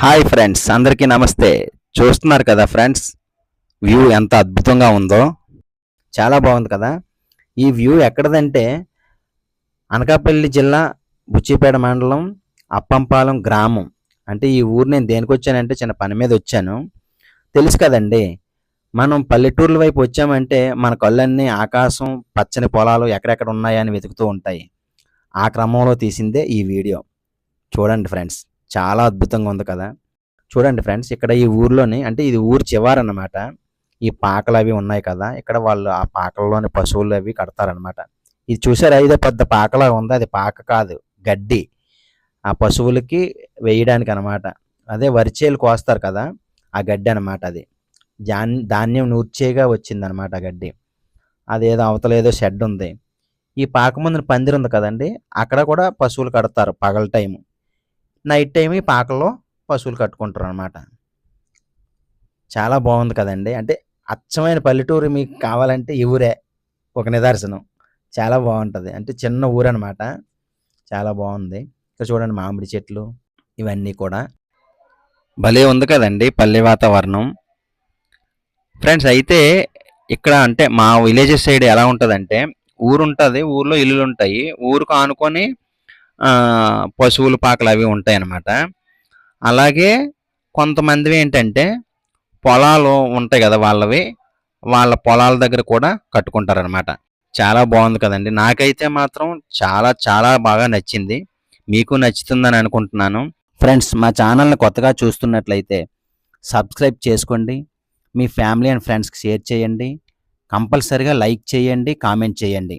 Hi friends అందరికీ నమస్తే. చూస్తున్నారు కదా ఫ్రెండ్స్ వ్యూ ఎంత అద్భుతంగా ఉందో. చాలా బాగుంది కదా. ఈ వ్యూ ఎక్కడదంటే అనకాపల్లి జిల్లా బుచ్చిపేట మండలం అప్పంపాలెం గ్రామం. అంటే ఈ ఊరు నేను దేనికి వచ్చానంటే చిన్న పని మీద వచ్చాను. తెలుసు కదండి మనం పల్లెటూర్ల వైపు వచ్చామంటే మన కళ్ళన్నీ ఆకాశం పచ్చని పొలాలు ఎక్కడెక్కడ ఉన్నాయని వెతుకుతూ ఉంటాయి. ఆ క్రమంలో తీసిందే ఈ వీడియో. చూడండి ఫ్రెండ్స్. చాలా అద్భుతంగా ఉంది కదా. చూడండి ఫ్రెండ్స్ ఇక్కడ ఈ ఊర్లోని అంటే ఇది ఊరు చివరన్నమాట. ఈ పాకలు అవి ఉన్నాయి కదా ఇక్కడ వాళ్ళు ఆ పాకల్లోని పశువులు అవి కడతారనమాట ఇది చూసారా? ఇదే పెద్ద పాకలా ఉంది. అది పాక కాదు గడ్డి. ఆ పశువులకి వేయడానికి అనమాట అదే వరిచేలు కోస్తారు కదా ఆ గడ్డి అనమాట అది. జాన్ ధాన్యం నూర్చేగా వచ్చిందనమాట ఆ గడ్డి. అదేదో అవతల ఏదో షెడ్ ఉంది. ఈ పాక ముందున పందిరి ఉంది కదండి అక్కడ కూడా పశువులు కడతారు పగల టైము. నైట్ టైం ఈ పాకల్లో పశువులు కట్టుకుంటారు అనమాట చాలా బాగుంది కదండి. అంటే అచ్చమైన పల్లెటూరు మీకు కావాలంటే ఈ ఊరే. ఒక నిదర్శనం. చాలా బాగుంటుంది. అంటే చిన్న ఊరు అనమాట చాలా బాగుంది. ఇక్కడ చూడండి మామిడి చెట్లు ఇవన్నీ కూడా. భలే ఉంది కదండి పల్లె వాతావరణం. ఫ్రెండ్స్ అయితే ఇక్కడ అంటే మా విలేజెస్ సైడ్ ఎలా ఉంటుందంటే ఊరు ఉంటుంది ఊర్లో ఇల్లులు ఉంటాయి ఊరుకు ఆనుకొని పశువుల పాకలు అవి ఉంటాయి అన్నమాట అలాగే కొంతమంది ఏంటంటే పొలాలు ఉంటాయి కదా వాళ్ళవి వాళ్ళ పొలాల దగ్గర కూడా కట్టుకుంటారనమాట చాలా బాగుంది కదండి. నాకైతే మాత్రం చాలా చాలా బాగా నచ్చింది. మీకు నచ్చుతుందని అనుకుంటున్నాను. ఫ్రెండ్స్ మా ఛానల్ని కొత్తగా చూస్తున్నట్లయితే సబ్స్క్రైబ్ చేసుకోండి. మీ ఫ్యామిలీ అండ్ ఫ్రెండ్స్కి షేర్ చేయండి. కంపల్సరిగా లైక్ చేయండి కామెంట్ చేయండి.